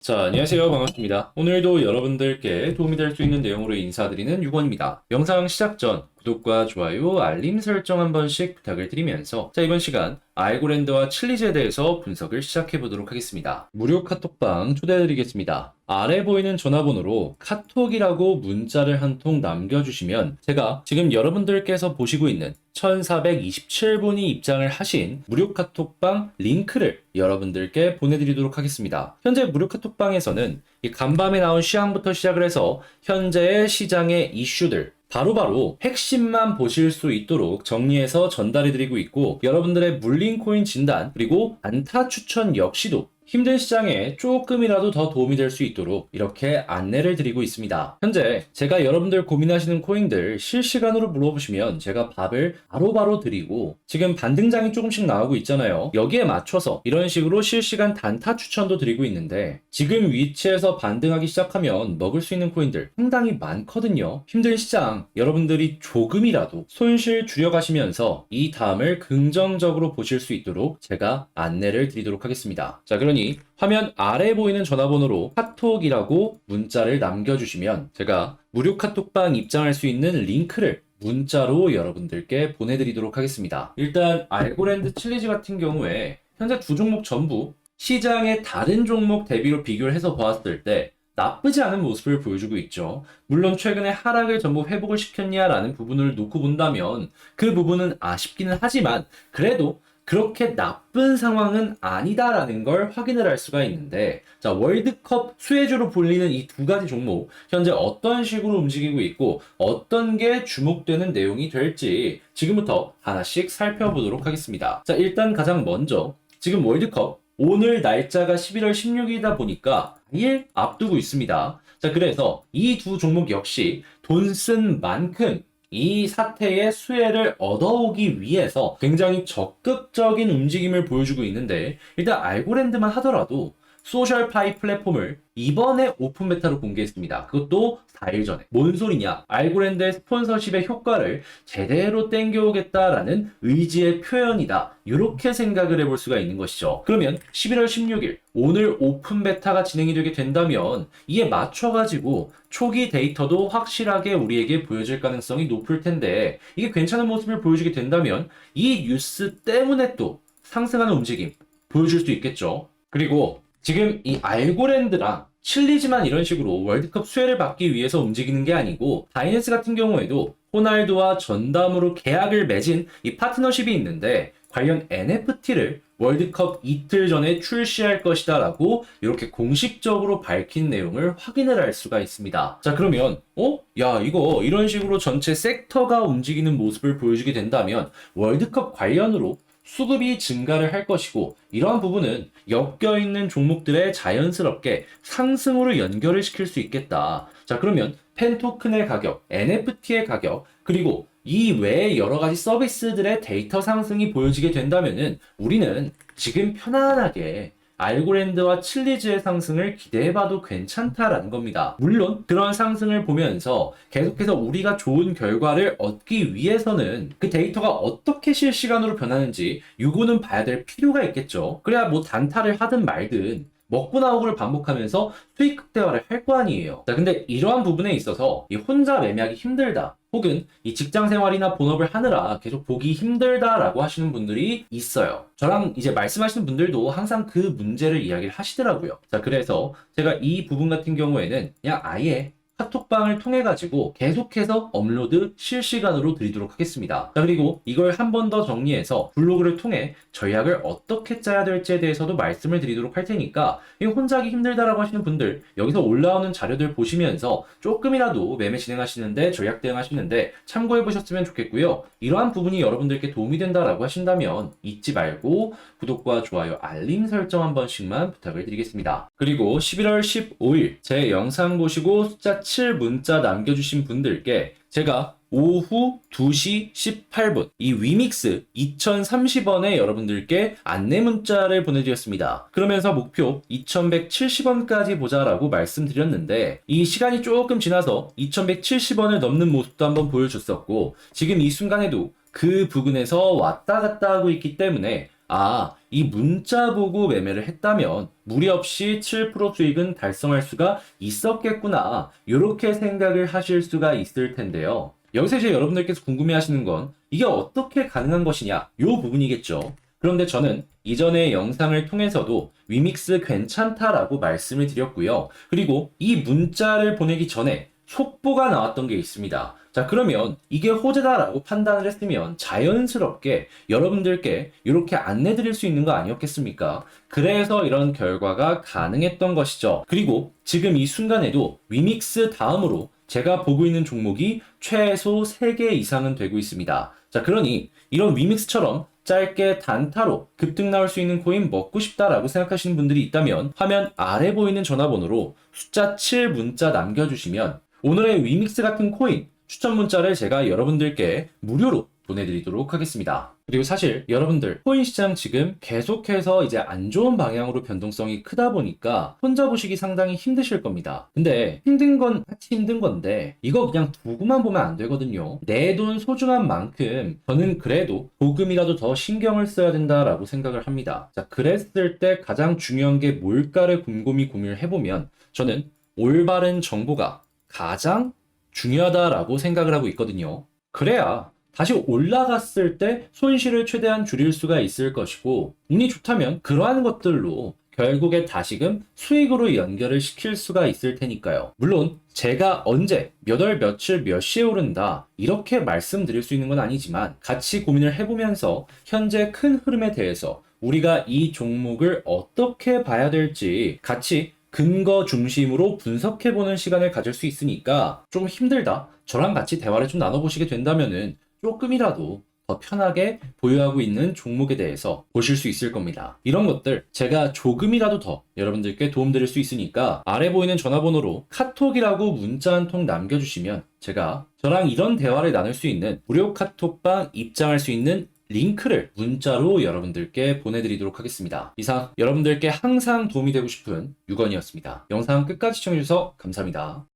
자, 안녕하세요. 반갑습니다. 오늘도 여러분들께 도움이 될 수 있는 내용으로 인사드리는 유건입니다. 영상 시작 전 구독과 좋아요, 알림 설정 한 번씩 부탁을 드리면서 자, 이번 시간 알고랜드와 칠리즈에 대해서 분석을 시작해 보도록 하겠습니다. 무료 카톡방 초대해 드리겠습니다. 아래 보이는 전화번호로 카톡이라고 문자를 한 통 남겨주시면 제가 지금 여러분들께서 보시고 있는 1427분이 입장을 하신 무료 카톡방 링크를 여러분들께 보내드리도록 하겠습니다. 현재 무료 카톡방에서는 이 간밤에 나온 시황부터 시작을 해서 현재의 시장의 이슈들 바로 바로 핵심만 보실 수 있도록 정리해서 전달해드리고 있고 여러분들의 물린 코인 진단 그리고 안타 추천 역시도 힘든 시장에 조금이라도 더 도움이 될 수 있도록 이렇게 안내를 드리고 있습니다. 현재 제가 여러분들 고민하시는 코인들 실시간으로 물어보시면 제가 밥을 바로바로 드리고 지금 반등장이 조금씩 나오고 있잖아요. 여기에 맞춰서 이런 식으로 실시간 단타 추천도 드리고 있는데 지금 위치에서 반등하기 시작하면 먹을 수 있는 코인들 상당히 많거든요. 힘든 시장 여러분들이 조금이라도 손실 줄여가시면서 이 다음을 긍정적으로 보실 수 있도록 제가 안내를 드리도록 하겠습니다. 자, 그러니 화면 아래 보이는 전화번호로 카톡이라고 문자를 남겨주시면 제가 무료 카톡방 입장할 수 있는 링크를 문자로 여러분들께 보내드리도록 하겠습니다. 일단 알고랜드 칠리즈 같은 경우에 현재 두 종목 전부 시장의 다른 종목 대비로 비교를 해서 보았을 때 나쁘지 않은 모습을 보여주고 있죠. 물론 최근에 하락을 전부 회복을 시켰냐라는 부분을 놓고 본다면 그 부분은 아쉽기는 하지만 그래도 그렇게 나쁜 상황은 아니다라는 걸 확인을 할 수가 있는데 자 월드컵 수혜주로 불리는 이 두 가지 종목 현재 어떤 식으로 움직이고 있고 어떤 게 주목되는 내용이 될지 지금부터 하나씩 살펴보도록 하겠습니다. 자 일단 가장 먼저 지금 월드컵 오늘 날짜가 11월 16일이다 보니까 2일 앞두고 있습니다. 자 그래서 이 두 종목 역시 돈 쓴 만큼 이 사태의 수혜를 얻어오기 위해서 굉장히 적극적인 움직임을 보여주고 있는데 일단 알고랜드만 하더라도 소셜파이 플랫폼을 이번에 오픈 베타로 공개했습니다. 그것도 4일 전에. 뭔 소리냐? 알고랜드의 스폰서십의 효과를 제대로 땡겨오겠다라는 의지의 표현이다. 이렇게 생각을 해볼 수가 있는 것이죠. 그러면 11월 16일 오늘 오픈 베타가 진행이 되게 된다면 이에 맞춰가지고 초기 데이터도 확실하게 우리에게 보여질 가능성이 높을 텐데 이게 괜찮은 모습을 보여주게 된다면 이 뉴스 때문에 또 상승하는 움직임 보여줄 수 있겠죠. 그리고 지금 이 알고랜드랑 칠리지만 이런 식으로 월드컵 수혜를 받기 위해서 움직이는 게 아니고 바이낸스 같은 경우에도 호날두와 전담으로 계약을 맺은 이 파트너십이 있는데 관련 NFT를 월드컵 이틀 전에 출시할 것이다 라고 이렇게 공식적으로 밝힌 내용을 확인을 할 수가 있습니다. 자 그러면 어? 야 이거 이런 식으로 전체 섹터가 움직이는 모습을 보여주게 된다면 월드컵 관련으로 수급이 증가를 할 것이고 이러한 부분은 엮여 있는 종목들의 자연스럽게 상승으로 연결을 시킬 수 있겠다. 자 그러면 펜 토큰의 가격, NFT의 가격, 그리고 이 외의 여러 가지 서비스들의 데이터 상승이 보여지게 된다면은 우리는 지금 편안하게 알고랜드와 칠리즈의 상승을 기대해봐도 괜찮다라는 겁니다. 물론 그런 상승을 보면서 계속해서 우리가 좋은 결과를 얻기 위해서는 그 데이터가 어떻게 실시간으로 변하는지 요거는 봐야 될 필요가 있겠죠. 그래야 뭐 단타를 하든 말든 먹고 나오고를 반복하면서 수익 극대화를 할 거 아니에요. 자, 근데 이러한 부분에 있어서 이 혼자 매매하기 힘들다. 혹은 이 직장 생활이나 본업을 하느라 계속 보기 힘들다라고 하시는 분들이 있어요. 저랑 이제 말씀하시는 분들도 항상 그 문제를 이야기를 하시더라고요. 자, 그래서 제가 이 부분 같은 경우에는 그냥 아예 카톡방을 통해 가지고 계속해서 업로드 실시간으로 드리도록 하겠습니다. 자, 그리고 이걸 한 번 더 정리해서 블로그를 통해 전략을 어떻게 짜야 될지에 대해서도 말씀을 드리도록 할 테니까 이 혼자 하기 힘들다라고 하시는 분들 여기서 올라오는 자료들 보시면서 조금이라도 매매 진행하시는데 전략 대응하시는데 참고해 보셨으면 좋겠고요. 이러한 부분이 여러분들께 도움이 된다라고 하신다면 잊지 말고 구독과 좋아요, 알림 설정 한 번씩만 부탁을 드리겠습니다. 그리고 11월 15일 제 영상 보시고 숫자 7 문자 남겨주신 분들께 제가 오후 2시 18분 이 위믹스 2030원에 여러분들께 안내 문자를 보내드렸습니다. 그러면서 목표 2170원까지 보자라고 말씀드렸는데 이 시간이 조금 지나서 2170원을 넘는 모습도 한번 보여줬었고 지금 이 순간에도 그 부근에서 왔다 갔다 하고 있기 때문에 아, 이 문자 보고 매매를 했다면 무리 없이 7% 수익은 달성할 수가 있었겠구나. 이렇게 생각을 하실 수가 있을 텐데요. 여기서 이제 여러분들께서 궁금해 하시는 건 이게 어떻게 가능한 것이냐? 이 부분이겠죠. 그런데 저는 이전의 영상을 통해서도 위믹스 괜찮다라고 말씀을 드렸고요. 그리고 이 문자를 보내기 전에 속보가 나왔던 게 있습니다. 자, 그러면 이게 호재다라고 판단을 했으면 자연스럽게 여러분들께 이렇게 안내 드릴 수 있는 거 아니었겠습니까? 그래서 이런 결과가 가능했던 것이죠. 그리고 지금 이 순간에도 위믹스 다음으로 제가 보고 있는 종목이 최소 3개 이상은 되고 있습니다. 자, 그러니 이런 위믹스처럼 짧게 단타로 급등 나올 수 있는 코인 먹고 싶다라고 생각하시는 분들이 있다면 화면 아래 보이는 전화번호로 숫자 7 문자 남겨주시면 오늘의 위믹스 같은 코인 추천 문자를 제가 여러분들께 무료로 보내드리도록 하겠습니다. 그리고 사실 여러분들 코인 시장 지금 계속해서 이제 안 좋은 방향으로 변동성이 크다 보니까 혼자 보시기 상당히 힘드실 겁니다. 근데 힘든 건 같이 힘든 건데 이거 그냥 두고만 보면 안 되거든요. 내 돈 소중한 만큼 저는 그래도 조금이라도 더 신경을 써야 된다라고 생각을 합니다. 자, 그랬을 때 가장 중요한 게 뭘까를 곰곰이 고민을 해보면 저는 올바른 정보가 가장 중요하다라고 생각을 하고 있거든요. 그래야 다시 올라갔을 때 손실을 최대한 줄일 수가 있을 것이고 운이 좋다면 그러한 것들로 결국에 다시금 수익으로 연결을 시킬 수가 있을 테니까요. 물론 제가 언제 몇 월 며칠 몇 시에 오른다 이렇게 말씀드릴 수 있는 건 아니지만 같이 고민을 해보면서 현재 큰 흐름에 대해서 우리가 이 종목을 어떻게 봐야 될지 같이 근거 중심으로 분석해보는 시간을 가질 수 있으니까 좀 힘들다. 저랑 같이 대화를 좀 나눠보시게 된다면은 조금이라도 더 편하게 보유하고 있는 종목에 대해서 보실 수 있을 겁니다. 이런 것들 제가 조금이라도 더 여러분들께 도움드릴 수 있으니까 아래 보이는 전화번호로 카톡이라고 문자 한 통 남겨주시면 제가 저랑 이런 대화를 나눌 수 있는 무료 카톡방 입장할 수 있는 링크를 문자로 여러분들께 보내드리도록 하겠습니다. 이상 여러분들께 항상 도움이 되고 싶은 유건이었습니다. 영상 끝까지 시청해주셔서 감사합니다.